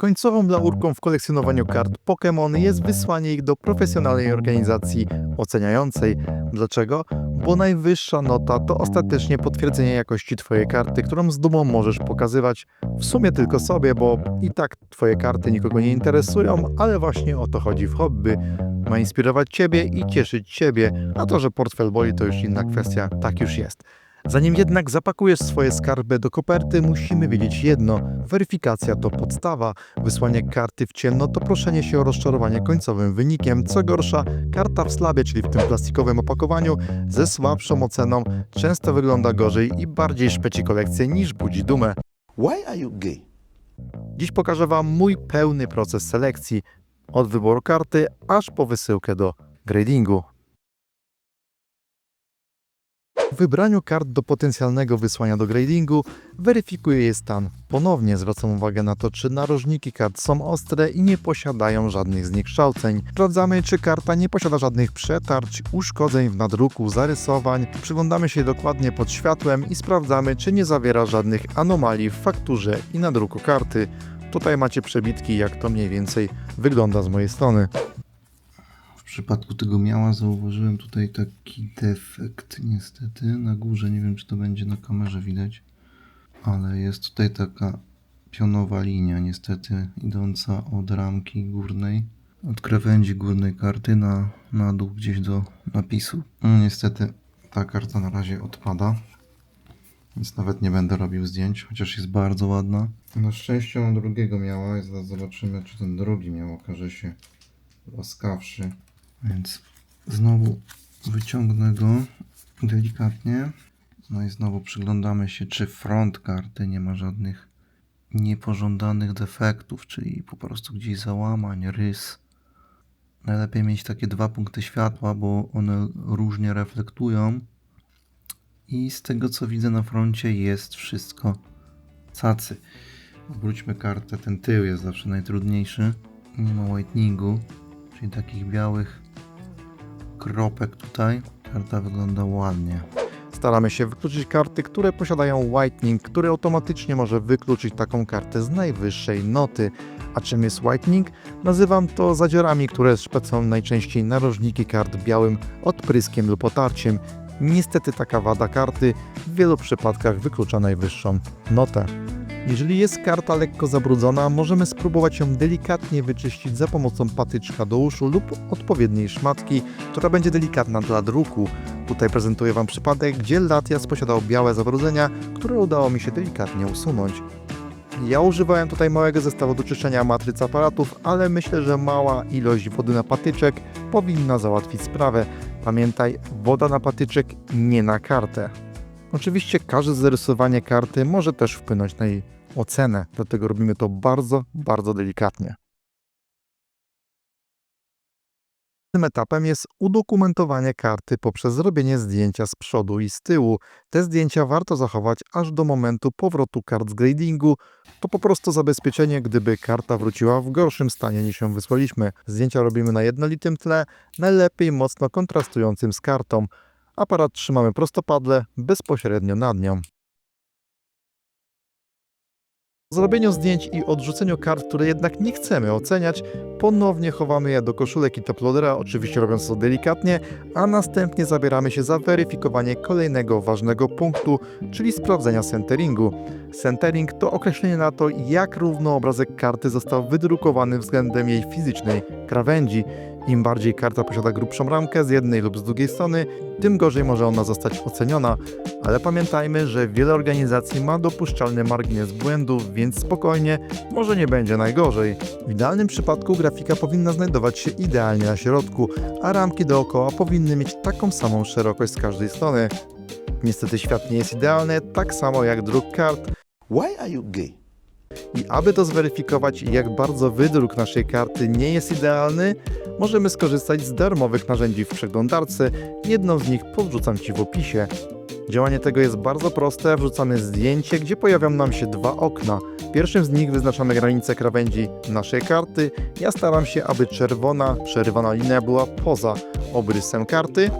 Końcową laurką w kolekcjonowaniu kart Pokémon jest wysłanie ich do profesjonalnej organizacji oceniającej. Dlaczego? Bo najwyższa nota to ostatecznie potwierdzenie jakości Twojej karty, którą z dumą możesz pokazywać w sumie tylko sobie, bo i tak Twoje karty nikogo nie interesują, ale właśnie o to chodzi w hobby. Ma inspirować Ciebie i cieszyć Ciebie, a to, że portfel boli to już inna kwestia, tak już jest. Zanim jednak zapakujesz swoje skarby do koperty, musimy wiedzieć jedno: weryfikacja to podstawa. Wysłanie karty w ciemno to proszenie się o rozczarowanie końcowym wynikiem. Co gorsza, karta w slabie, czyli w tym plastikowym opakowaniu, ze słabszą oceną, często wygląda gorzej i bardziej szpeci kolekcję niż budzi dumę. Why are you gay? Dziś pokażę Wam mój pełny proces selekcji, od wyboru karty aż po wysyłkę do gradingu. W wybraniu kart do potencjalnego wysłania do gradingu weryfikuję jej stan. Ponownie zwracam uwagę na to, czy narożniki kart są ostre i nie posiadają żadnych zniekształceń. Sprawdzamy, czy karta nie posiada żadnych przetarć, uszkodzeń w nadruku, zarysowań. Przyglądamy się dokładnie pod światłem i sprawdzamy, czy nie zawiera żadnych anomalii w fakturze i nadruku karty. Tutaj macie przebitki, jak to mniej więcej wygląda z mojej strony. Przypadku tego miała zauważyłem tutaj taki defekt niestety na górze. Nie wiem czy to będzie na kamerze widać, ale jest tutaj taka pionowa linia niestety idąca od ramki górnej, od krawędzi górnej karty na, na dół gdzieś do napisu. No, niestety ta karta na razie odpada. Więc nawet nie będę robił zdjęć, chociaż jest bardzo ładna. Na szczęście mam drugiego miała i zaraz zobaczymy, czy ten drugi miał okaże się łaskawszy. Więc znowu wyciągnę go delikatnie. No i znowu przyglądamy się, czy front karty nie ma żadnych niepożądanych defektów, czyli po prostu gdzieś załamań, rys. Najlepiej mieć takie dwa punkty światła, bo one różnie reflektują. I z tego co widzę na froncie jest wszystko cacy. Obróćmy kartę, ten tył jest zawsze najtrudniejszy. Nie ma whiteningu, czyli takich białych kropek tutaj. Karta wygląda ładnie. Staramy się wykluczyć karty, które posiadają whitening, który automatycznie może wykluczyć taką kartę z najwyższej noty. A czym jest whitening? Nazywam to zadziorami, które szpecą najczęściej narożniki kart białym odpryskiem lub otarciem. Niestety taka wada karty w wielu przypadkach wyklucza najwyższą notę. Jeżeli jest karta lekko zabrudzona, możemy spróbować ją delikatnie wyczyścić za pomocą patyczka do uszu lub odpowiedniej szmatki, która będzie delikatna dla druku. Tutaj prezentuję Wam przypadek, gdzie Latias posiadał białe zabrudzenia, które udało mi się delikatnie usunąć. Ja używałem tutaj małego zestawu do czyszczenia matryc aparatów, ale myślę, że mała ilość wody na patyczek powinna załatwić sprawę. Pamiętaj, woda na patyczek, nie na kartę. Oczywiście każde zarysowanie karty może też wpłynąć na jej ocenę, dlatego robimy to bardzo, bardzo delikatnie. Tym etapem jest udokumentowanie karty poprzez zrobienie zdjęcia z przodu i z tyłu. Te zdjęcia warto zachować aż do momentu powrotu kart z gradingu. To po prostu zabezpieczenie, gdyby karta wróciła w gorszym stanie niż ją wysłaliśmy. Zdjęcia robimy na jednolitym tle, najlepiej mocno kontrastującym z kartą. Aparat trzymamy prostopadle, bezpośrednio nad nią. Zrobieniu zdjęć i odrzuceniu kart, które jednak nie chcemy oceniać, ponownie chowamy je do koszulek i toplodera, oczywiście robiąc to delikatnie, a następnie zabieramy się za weryfikowanie kolejnego ważnego punktu, czyli sprawdzenia centeringu. Centering to określenie na to, jak równo obrazek karty został wydrukowany względem jej fizycznej krawędzi. Im bardziej karta posiada grubszą ramkę z jednej lub z drugiej strony, tym gorzej może ona zostać oceniona. Ale pamiętajmy, że wiele organizacji ma dopuszczalny margines błędów, więc spokojnie, może nie będzie najgorzej. W idealnym przypadku grafika powinna znajdować się idealnie na środku, a ramki dookoła powinny mieć taką samą szerokość z każdej strony. Niestety świat nie jest idealny, tak samo jak druk kart, Why are you gay? I aby to zweryfikować, jak bardzo wydruk naszej karty nie jest idealny, możemy skorzystać z darmowych narzędzi w przeglądarce. Jedną z nich podrzucam Ci w opisie. Działanie tego jest bardzo proste. Wrzucamy zdjęcie, gdzie pojawią nam się dwa okna. Pierwszym z nich wyznaczamy granicę krawędzi naszej karty. Ja staram się, aby czerwona przerywana linia była poza obrysem karty.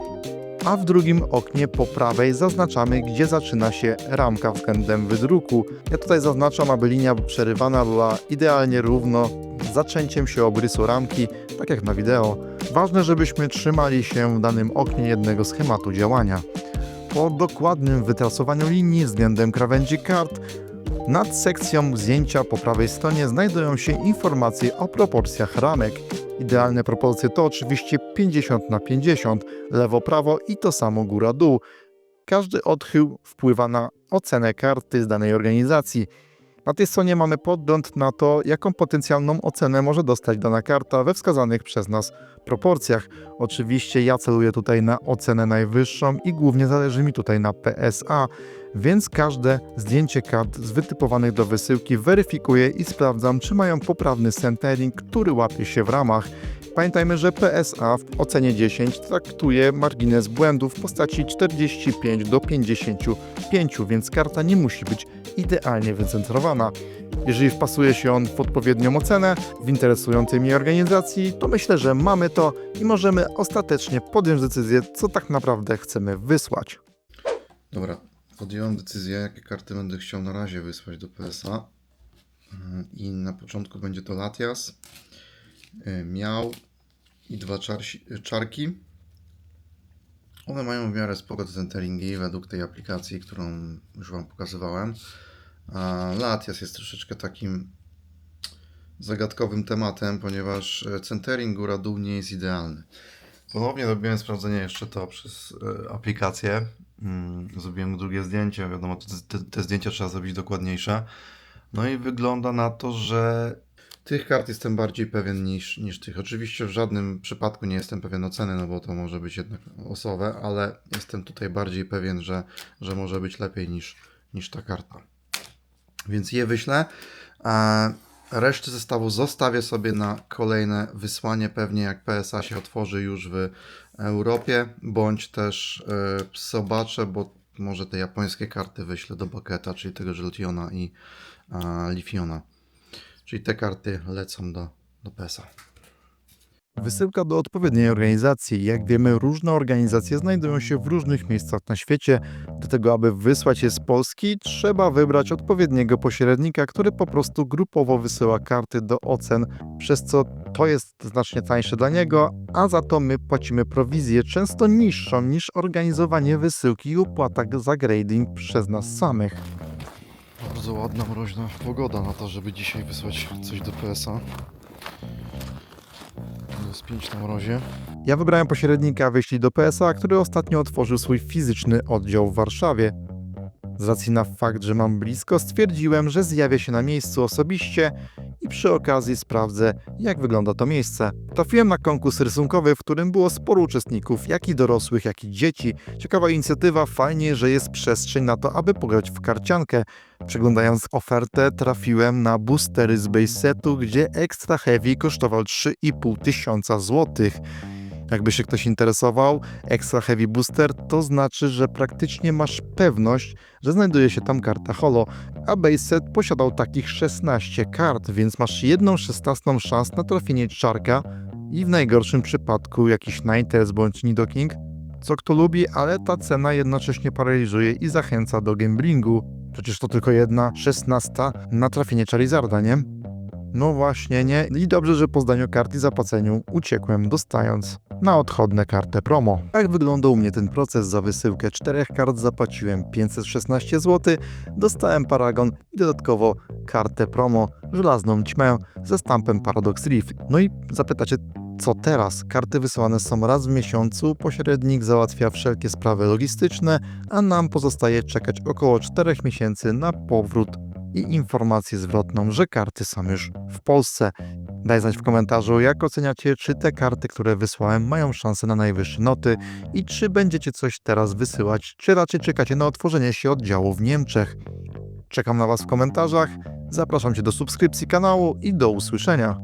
A w drugim oknie po prawej zaznaczamy, gdzie zaczyna się ramka względem wydruku. Ja tutaj zaznaczam, aby linia przerywana była idealnie równo zaczęciem się obrysu ramki, tak jak na wideo. Ważne, żebyśmy trzymali się w danym oknie jednego schematu działania. Po dokładnym wytrasowaniu linii względem krawędzi kart, nad sekcją zdjęcia po prawej stronie znajdują się informacje o proporcjach ramek. Idealne proporcje to oczywiście 50 na 50, lewo-prawo i to samo góra-dół. Każdy odchył wpływa na ocenę karty z danej organizacji. Na tej stronie mamy podgląd na to, jaką potencjalną ocenę może dostać dana karta we wskazanych przez nas proporcjach. Oczywiście ja celuję tutaj na ocenę najwyższą i głównie zależy mi tutaj na PSA, więc każde zdjęcie kart z wytypowanych do wysyłki weryfikuję i sprawdzam, czy mają poprawny centering, który łapie się w ramach. Pamiętajmy, że PSA w ocenie 10 traktuje margines błędu w postaci 45 do 55, więc karta nie musi być idealnie wycentrowana. Jeżeli wpasuje się on w odpowiednią ocenę w interesującej mnie organizacji, to myślę, że mamy to i możemy ostatecznie podjąć decyzję, co tak naprawdę chcemy wysłać. Dobra, podjąłem decyzję, jakie karty będę chciał na razie wysłać do PSA. I na początku będzie to Latias, y, Miał i dwa czarsi, y, czarki. One mają w miarę spoko centeringi według tej aplikacji, którą już Wam pokazywałem. Latias jest troszeczkę takim zagadkowym tematem, ponieważ e, centering góra-dół nie jest idealny. Ponownie robiłem sprawdzenie jeszcze to przez e, aplikację. Mm, Zrobiłem drugie zdjęcie, wiadomo, te, te, te zdjęcia trzeba zrobić dokładniejsze. No i wygląda na to, że tych kart jestem bardziej pewien niż, niż tych. Oczywiście w żadnym przypadku nie jestem pewien oceny, no bo to może być jednak osowe, ale jestem tutaj bardziej pewien, że, że może być lepiej niż, niż ta karta. Więc je wyślę. A reszty zestawu zostawię sobie na kolejne wysłanie, pewnie jak PSA się otworzy już w Europie, bądź też e, zobaczę, bo może te japońskie karty wyślę do Baketa, czyli tego Jeltiona i e, Lifiona. Czyli te karty lecą do, do PSA. Wysyłka do odpowiedniej organizacji. Jak wiemy, różne organizacje znajdują się w różnych miejscach na świecie. Do tego, aby wysłać je z Polski, trzeba wybrać odpowiedniego pośrednika, który po prostu grupowo wysyła karty do ocen, przez co to jest znacznie tańsze dla niego, a za to my płacimy prowizję często niższą niż organizowanie wysyłki i opłata za grading przez nas samych. Bardzo ładna, mroźna pogoda na to, żeby dzisiaj wysłać coś do PSA. Jest 5 na mrozie. Ja wybrałem pośrednika wyślij do PSA, który ostatnio otworzył swój fizyczny oddział w Warszawie. Z racji na fakt, że mam blisko, stwierdziłem, że zjawię się na miejscu osobiście i przy okazji sprawdzę, jak wygląda to miejsce. Trafiłem na konkurs rysunkowy, w którym było sporo uczestników, jak i dorosłych, jak i dzieci. Ciekawa inicjatywa, fajnie, że jest przestrzeń na to, aby pograć w karciankę. Przeglądając ofertę, trafiłem na boostery z base setu, gdzie Extra Heavy kosztował 3,5 tysiąca złotych. Jakby się ktoś interesował, Extra Heavy Booster to znaczy, że praktycznie masz pewność, że znajduje się tam karta holo, a base set posiadał takich 16 kart, więc masz jedną szesnastą szans na trafienie czarka i w najgorszym przypadku jakiś Ninetales bądź Nidoking, co kto lubi, ale ta cena jednocześnie paraliżuje i zachęca do gamblingu. Przecież to tylko jedna szesnasta na trafienie Charizarda, nie? No właśnie, nie. I dobrze, że po zdaniu kart i zapłaceniu uciekłem, dostając na odchodne kartę promo. Jak wygląda u mnie ten proces? Za wysyłkę czterech kart zapłaciłem 516 zł, dostałem Paragon i dodatkowo kartę promo żelazną ćmę ze stampem Paradox Reef. No i zapytacie, co teraz? Karty wysyłane są raz w miesiącu, pośrednik załatwia wszelkie sprawy logistyczne, a nam pozostaje czekać około 4 miesięcy na powrót i informację zwrotną, że karty są już w Polsce. Daj znać w komentarzu, jak oceniacie, czy te karty, które wysłałem, mają szansę na najwyższe noty i czy będziecie coś teraz wysyłać, czy raczej czekacie na otworzenie się oddziału w Niemczech. Czekam na Was w komentarzach, zapraszam Cię do subskrypcji kanału i do usłyszenia.